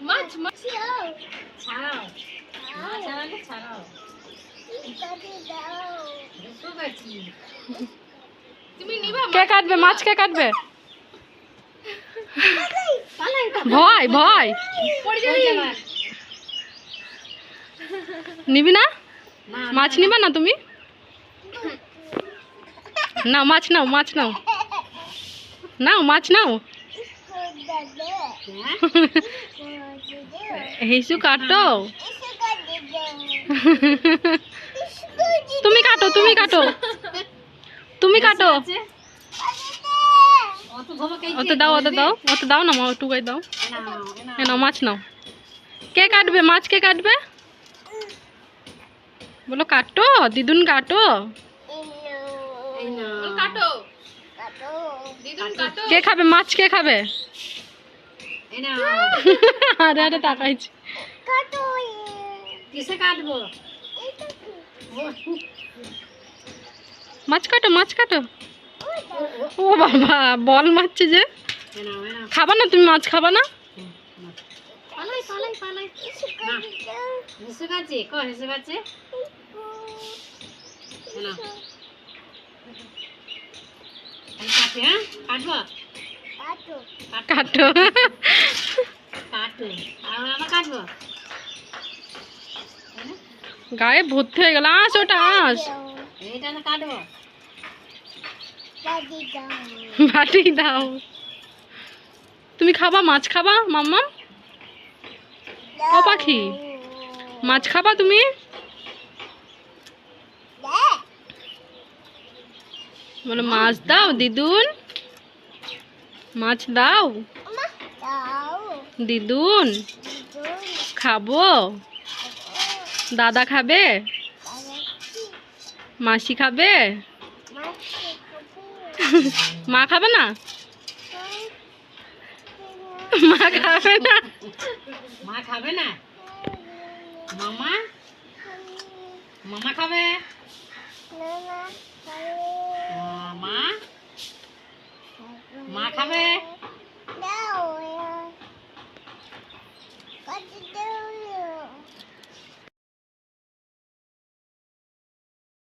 মাছ মাছ ছাড়াও। না ছাড়ালে ছাড়াও। কে। কাটবে? মাছ কে কাটবে? ভয় ভয়। নিবি না? না মাছ নিবা না তুমি? নাও মাছ নাও মাছ নাও। নাও মাছ নাও? হিসু কাটো। তুমি কাটো তুমি কাটো। তুমি কাটো? অত দাও অত দাও অত দাও না মা টুকাই দাও। নাও, মাছ নাও। কে কাটবে? মাছ কে কাটবে? বলো কাটো দিদুন কাটো। কাটো। কে খাবে? মাছ কে খাবে। আরে আরে তাকাইছি। কিসে কাটবো? মাছ কাটো মাছ কাটো। ও বাবা। বল মারছে যে। খাবা না তুমি মাছ খাবা না? কাটে, হ্যাঁ? কাটবো? কাটো কাটু। আর আবার কাটবো? গায়ে ভর্তি হয়ে গেল। আস ওটা, আস? বাটি দাও। তুমি খাবা, মাছ খাবা মাম্মা ও পাখি। মাছ খাবা তুমি? বলো, মাছ দাও, দিদুন। মাছ দাও। দিদুন খাব। দাদা খাবে? মাসি খাবে? মা খাবে না? মা খাবে না? মা খাবে না? মামা? মামা খাবে? মা? মা খাবে?